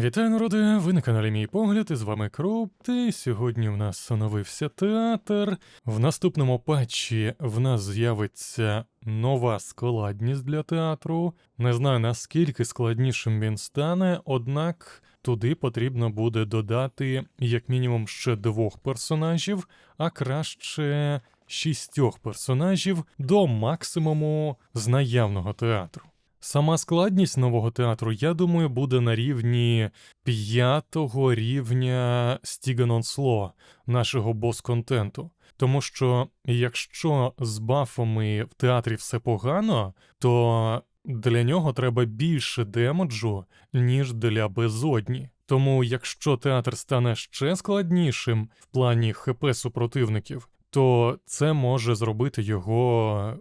Вітаю, народи! Ви на каналі Мій Погляд, і з вами Кроп, і сьогодні в нас оновився театр. В наступному патчі в нас з'явиться нова складність для театру. Не знаю наскільки складнішим він стане, однак туди потрібно буде додати як мінімум ще двох персонажів, а краще шістьох персонажів до максимуму з наявного театру. Сама складність нового театру, я думаю, буде на рівні п'ятого рівня Сло, нашого бос-контенту. Тому що якщо з бафами в театрі все погано, то для нього треба більше демеджу, ніж для безодні. Тому якщо театр стане ще складнішим в плані ХП супротивників, то це може зробити його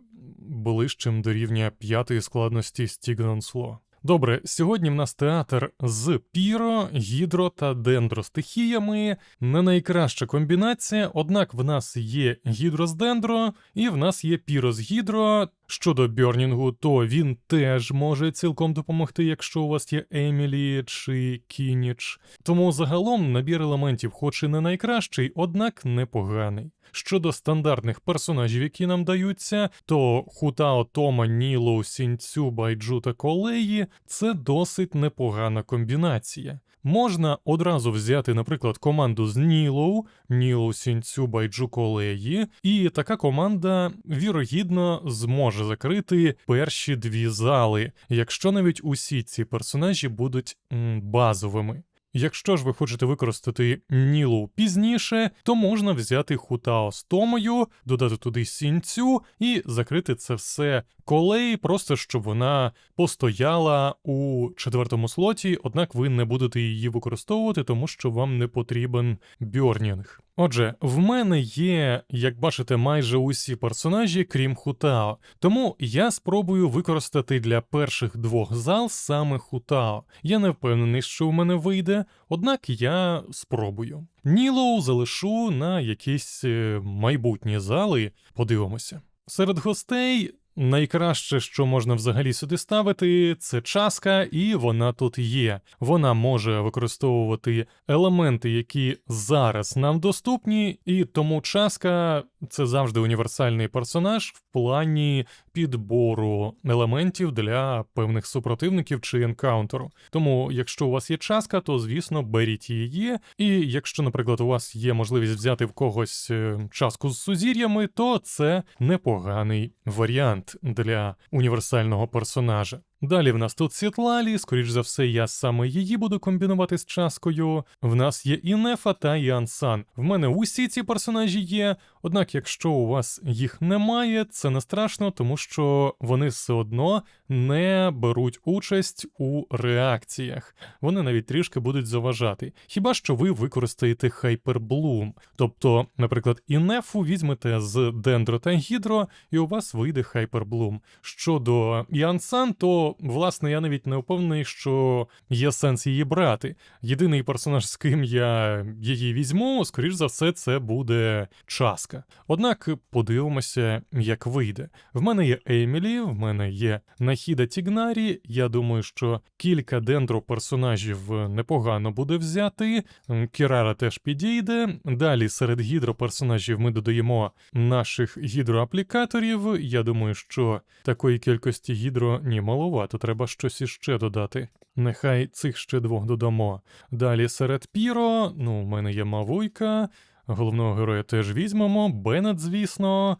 ближчим до рівня п'ятої складності Стігнонсло. Добре, сьогодні в нас театр з піро, гідро та дендростихіями. Не найкраща комбінація, однак в нас є гідро з дендро, і в нас є піро з гідро. Щодо бьорнінгу, то він теж може цілком допомогти, якщо у вас є Емілі чи Кініч. Тому загалом набір елементів, хоч і не найкращий, однак непоганий. Щодо стандартних персонажів, які нам даються, то Хутао Тома, Нілоу, Сінцю, Байджу та Колеї це досить непогана комбінація. Можна одразу взяти, наприклад, команду з Нілоу, Нілоу, Сінцю, Байджу, Колеї, і така команда вірогідно зможе закрити перші дві зали, якщо навіть усі ці персонажі будуть м, базовими. Якщо ж ви хочете використати Нілу пізніше, то можна взяти Хутао з Томою, додати туди сінцю і закрити це все колеї, просто щоб вона постояла у четвертому слоті, однак ви не будете її використовувати, тому що вам не потрібен бьорнінг. Отже, в мене є, як бачите, майже усі персонажі, крім Хутао. Тому я спробую використати для перших двох зал саме Хутао. Я не впевнений, що в мене вийде, однак я спробую. Нілоу залишу на якісь е, майбутні зали. Подивимося. Серед гостей найкраще, що можна взагалі сюди ставити, це часка, і вона тут є. Вона може використовувати елементи, які зараз нам доступні, і тому часка це завжди універсальний персонаж в плані підбору елементів для певних супротивників чи енкаунтеру. Тому, якщо у вас є часка, то звісно беріть її. І якщо, наприклад, у вас є можливість взяти в когось е, часку з сузір'ями, то це непоганий варіант для універсального персонажа. Далі в нас тут Сітлалі, скоріш за все, я саме її буду комбінувати з часкою. В нас є і Нефа та і Ансан. В мене усі ці персонажі є. Однак, якщо у вас їх немає, це не страшно, тому що вони все одно не беруть участь у реакціях. Вони навіть трішки будуть заважати. Хіба що ви використаєте Хайперблум. Тобто, наприклад, і Нефу візьмете з Дендро та Гідро, і у вас вийде Хайперблум. Щодо Янсан, то власне, я навіть не впевнений, що є сенс її брати. Єдиний персонаж, з ким я її візьму, скоріш за все, це буде часка. Однак подивимося, як вийде. В мене є Емілі, в мене є Нахіда Тігнарі. Я думаю, що кілька дендро персонажів непогано буде взяти. Кірара теж підійде. Далі серед гідроперсонажів ми додаємо наших гідроаплікаторів. Я думаю, що такої кількості гідро ні маловато, треба щось іще додати. Нехай цих ще двох додамо. Далі серед Піро, ну, в мене є Мавуйка, головного героя теж візьмемо, Беннет, звісно.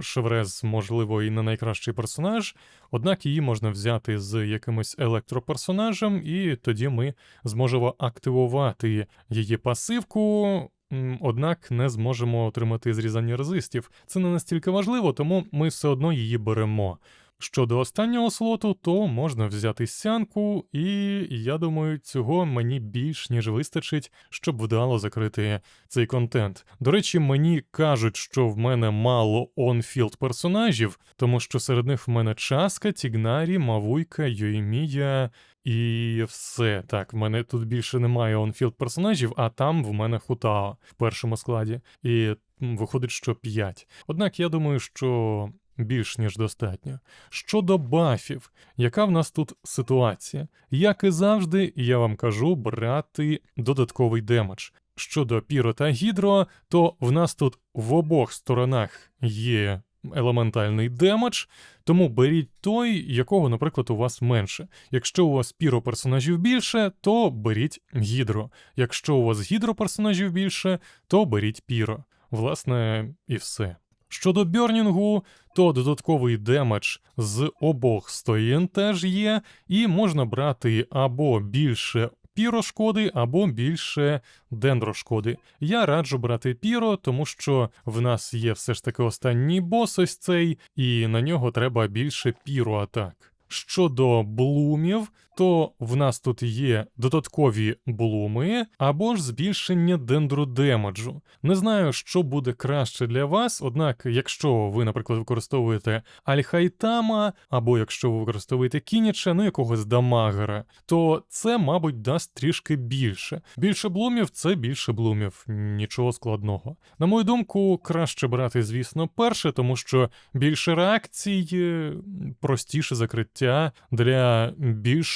Шеврез, можливо, і не найкращий персонаж, однак її можна взяти з якимось електроперсонажем, і тоді ми зможемо активувати її пасивку. Однак не зможемо отримати зрізання резистів. Це не настільки важливо, тому ми все одно її беремо. Щодо останнього слоту, то можна взяти сянку, і я думаю, цього мені більш ніж вистачить, щоб вдало закрити цей контент. До речі, мені кажуть, що в мене мало онфілд персонажів, тому що серед них в мене Часка, Тігнарі, Мавуйка, Йоїмія і все. Так, в мене тут більше немає онфілд персонажів, а там в мене Хутао в першому складі. І виходить, що 5. Однак я думаю, що більш ніж достатньо. Щодо бафів, яка в нас тут ситуація? Як і завжди, я вам кажу брати додатковий демедж. Щодо піро та гідро, то в нас тут в обох сторонах є елементальний демедж, тому беріть той, якого, наприклад, у вас менше. Якщо у вас піро персонажів більше, то беріть гідро. Якщо у вас гідро персонажів більше, то беріть піро. Власне, і все. Щодо бьорнінгу, то додатковий демедж з обох сторін теж є, і можна брати або більше піро шкоди, або більше дендро шкоди. Я раджу брати піро, тому що в нас є все ж таки останній бос ось цей, і на нього треба більше піро атак. Щодо блумів, то в нас тут є додаткові блуми або ж збільшення дендродемеджу. Не знаю, що буде краще для вас, однак, якщо ви, наприклад, використовуєте Альхайтама, або якщо ви використовуєте Кініча, ну якогось дамагера, то це, мабуть, дасть трішки більше. Більше блумів це більше блумів, нічого складного. На мою думку, краще брати, звісно, перше, тому що більше реакцій, простіше закриття для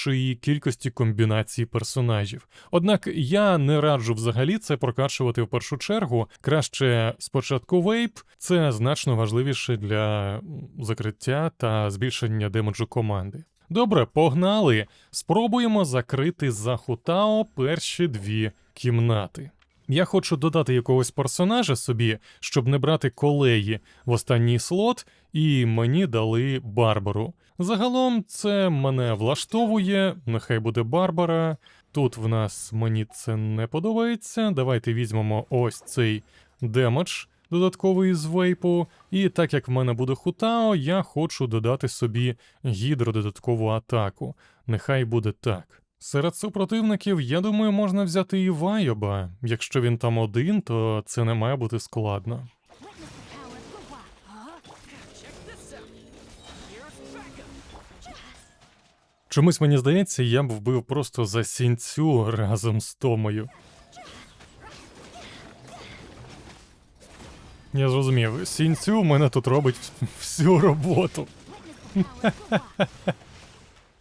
більшої кількості комбінацій персонажів. Однак я не раджу взагалі це прокачувати в першу чергу. Краще спочатку вейп, це значно важливіше для закриття та збільшення демеджу команди. Добре, погнали. Спробуємо закрити за Хутао перші дві кімнати. Я хочу додати якогось персонажа собі, щоб не брати колеї в останній слот, і мені дали Барбару. Загалом це мене влаштовує, нехай буде Барбара. Тут в нас мені це не подобається. Давайте візьмемо ось цей демедж додатковий з вейпу. І так як в мене буде Хутао, я хочу додати собі гідро додаткову атаку. Нехай буде так. Серед супротивників, я думаю, можна взяти і Вайоба. Якщо він там один, то це не має бути складно. Чомусь мені здається, я б вбив просто за сінцю разом з Томою. Я зрозумів, сінцю в мене тут робить всю роботу.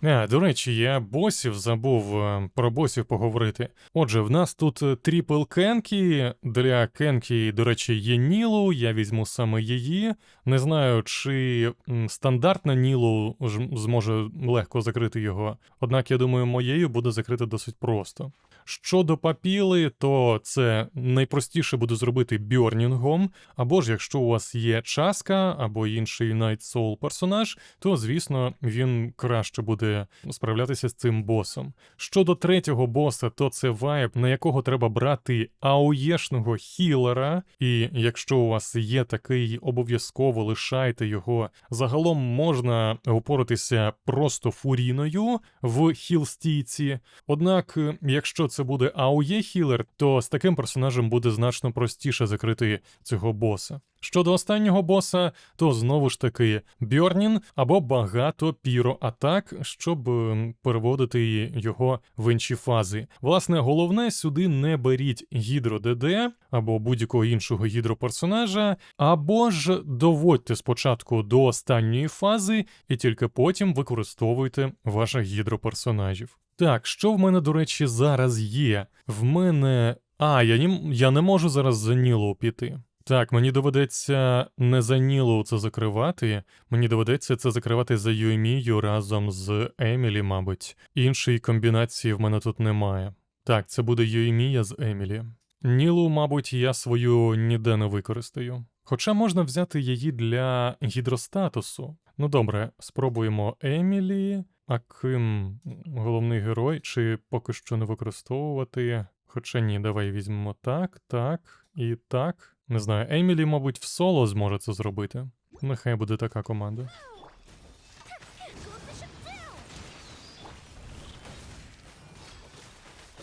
А, до речі, я босів забув е, про босів поговорити. Отже, в нас тут е, тріпл Кенкі. Для Кенкі, до речі, є Нілу, я візьму саме її. Не знаю, чи стандартна Нілу зможе легко закрити його. Однак, я думаю, моєю буде закрити досить просто. Щодо папіли, то це найпростіше буде зробити бьорнінгом, або ж якщо у вас є часка або інший Night Soul персонаж, то звісно він краще буде справлятися з цим босом. Щодо третього боса, то це вайб, на якого треба брати ауєшного хілера, і якщо у вас є такий, обов'язково лишайте його. Загалом можна упоратися просто фуріною в хілстійці. Однак, якщо це буде АОЄ хілер, то з таким персонажем буде значно простіше закрити цього боса. Щодо останнього боса, то знову ж таки Бьорнін або багато піро атак, щоб ем, переводити його в інші фази. Власне, головне сюди не беріть гідро ДД або будь-якого іншого гідроперсонажа, або ж доводьте спочатку до останньої фази і тільки потім використовуйте ваших гідроперсонажів. Так, що в мене, до речі, зараз є? В мене. А, я, ні... я не можу зараз за Нілу піти. Так, мені доведеться не за Нілу це закривати, мені доведеться це закривати за Юемію разом з Емілі, мабуть. Іншої комбінації в мене тут немає. Так, це буде Юемія з Емілі. Нілу, мабуть, я свою ніде не використаю. Хоча можна взяти її для гідростатусу. Ну добре, спробуємо Емілі. А ким головний герой, чи поки що не використовувати? Хоча ні, давай візьмемо так, так і так. Не знаю, Емілі, мабуть, в соло зможе це зробити. Нехай буде така команда.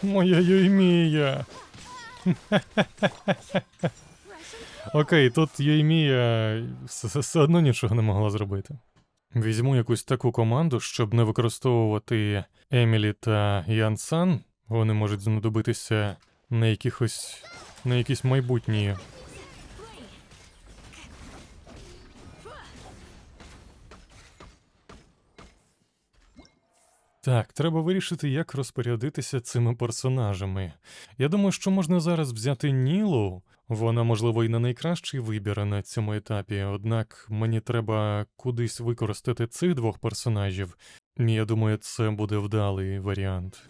Моя Юймія! Окей, тут все, все одно нічого не могла зробити. Візьму якусь таку команду, щоб не використовувати Емілі та Янсан. Вони можуть знадобитися на якихось на якісь майбутні. Так, треба вирішити, як розпорядитися цими персонажами. Я думаю, що можна зараз взяти Нілу вона, можливо, і не найкращий вибір на цьому етапі, однак мені треба кудись використати цих двох персонажів. Я думаю, це буде вдалий варіант.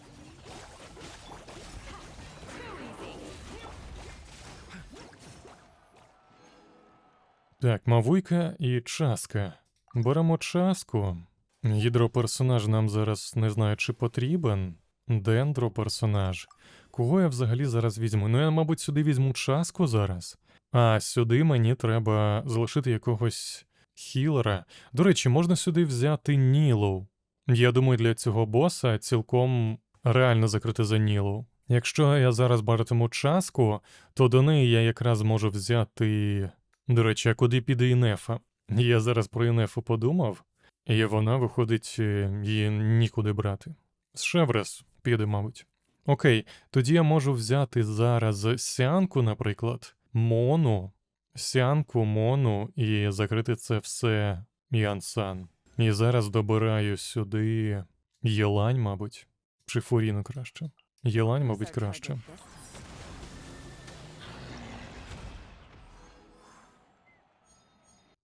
Так, Мавуйка і Часка. Беремо часку. Гідроперсонаж нам зараз не знаю, чи потрібен. Дендроперсонаж. Кого я взагалі зараз візьму? Ну, я, мабуть, сюди візьму часку зараз. А сюди мені треба залишити якогось хілера. До речі, можна сюди взяти Нілу. Я думаю, для цього боса цілком реально закрити за Нілу. Якщо я зараз братиму часку, то до неї я якраз можу взяти. До речі, а куди піде Інефа? Я зараз про Інефу подумав, і вона, виходить, е, її нікуди брати. З Шеврес піде, мабуть. Окей, тоді я можу взяти зараз сянку, наприклад, мону, сянку, мону і закрити це все Янсан. І зараз добираю сюди Єлань, мабуть, чи Фуріну краще. Єлань, мабуть, краще.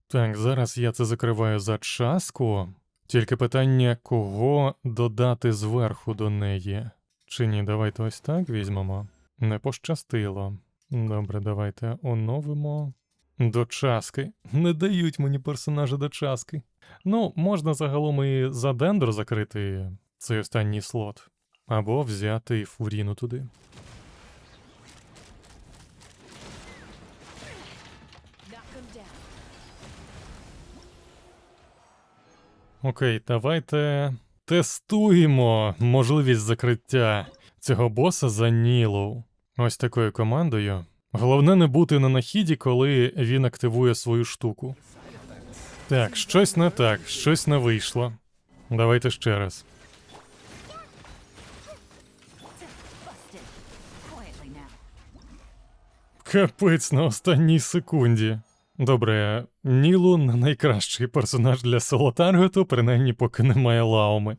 Так, зараз я це закриваю за часку. Тільки питання, кого додати зверху до неї. Чи ні, давайте ось так візьмемо. Не пощастило. Добре, давайте оновимо. До часки. Не дають мені персонажа до часки. Ну, можна загалом і за дендро закрити цей останній слот. Або взяти фуріну туди. Окей, давайте тестуємо можливість закриття цього боса за Нілу. Ось такою командою. Головне не бути на нахіді, коли він активує свою штуку. Так, щось не так, щось не вийшло. Давайте ще раз. Капець на останній секунді. Добре, Нілу не найкращий персонаж для соло таргету, принаймні поки немає лауми.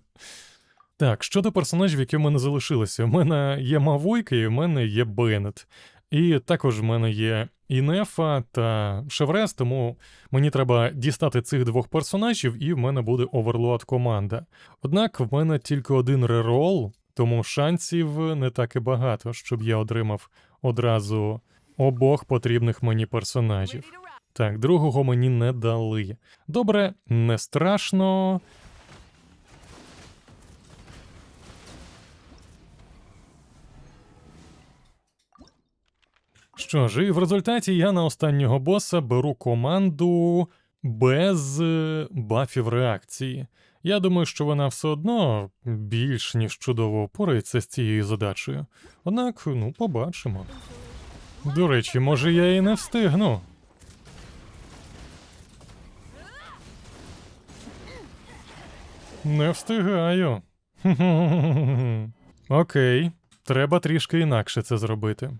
Так, щодо персонажів, які в мене залишилися, у мене є Мавойка і в мене є Беннет. І також в мене є Інефа та Шеврес, тому мені треба дістати цих двох персонажів, і в мене буде оверлоад команда. Однак в мене тільки один рерол, тому шансів не так і багато, щоб я отримав одразу обох потрібних мені персонажів. Так, другого мені не дали. Добре, не страшно. Що ж, і в результаті я на останнього боса беру команду без е, бафів реакції. Я думаю, що вона все одно більш ніж чудово впорається з цією задачею. Однак, ну, побачимо. До речі, може я і не встигну. Не встигаю. Окей, треба трішки інакше це зробити.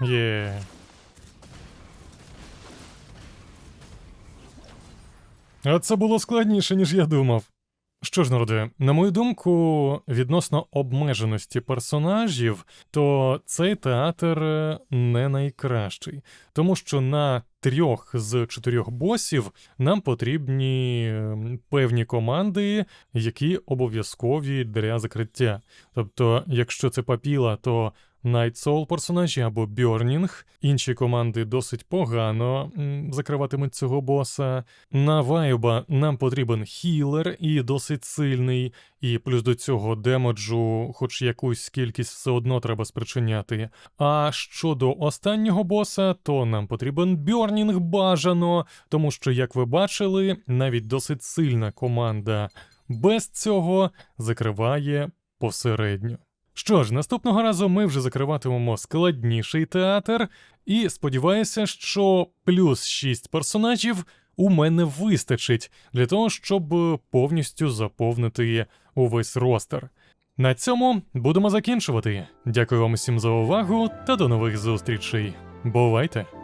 Є. А це було складніше, ніж я думав. Що ж, народе, на мою думку, відносно обмеженості персонажів, то цей театр е, не найкращий, тому що на трьох з чотирьох босів нам потрібні е, певні команди, які обов'язкові для закриття. Тобто, якщо це папіла, то Soul персонажі або Burning. Інші команди досить погано закриватимуть цього боса. На Вайба нам потрібен хілер і досить сильний, і плюс до цього демеджу, хоч якусь кількість все одно треба спричиняти. А щодо останнього боса, то нам потрібен Бьорнінг бажано, тому що, як ви бачили, навіть досить сильна команда без цього закриває посередньо. Що ж, наступного разу ми вже закриватимемо складніший театр, і сподіваюся, що плюс 6 персонажів у мене вистачить для того, щоб повністю заповнити увесь ростер. На цьому будемо закінчувати. Дякую вам усім за увагу та до нових зустрічей. Бувайте!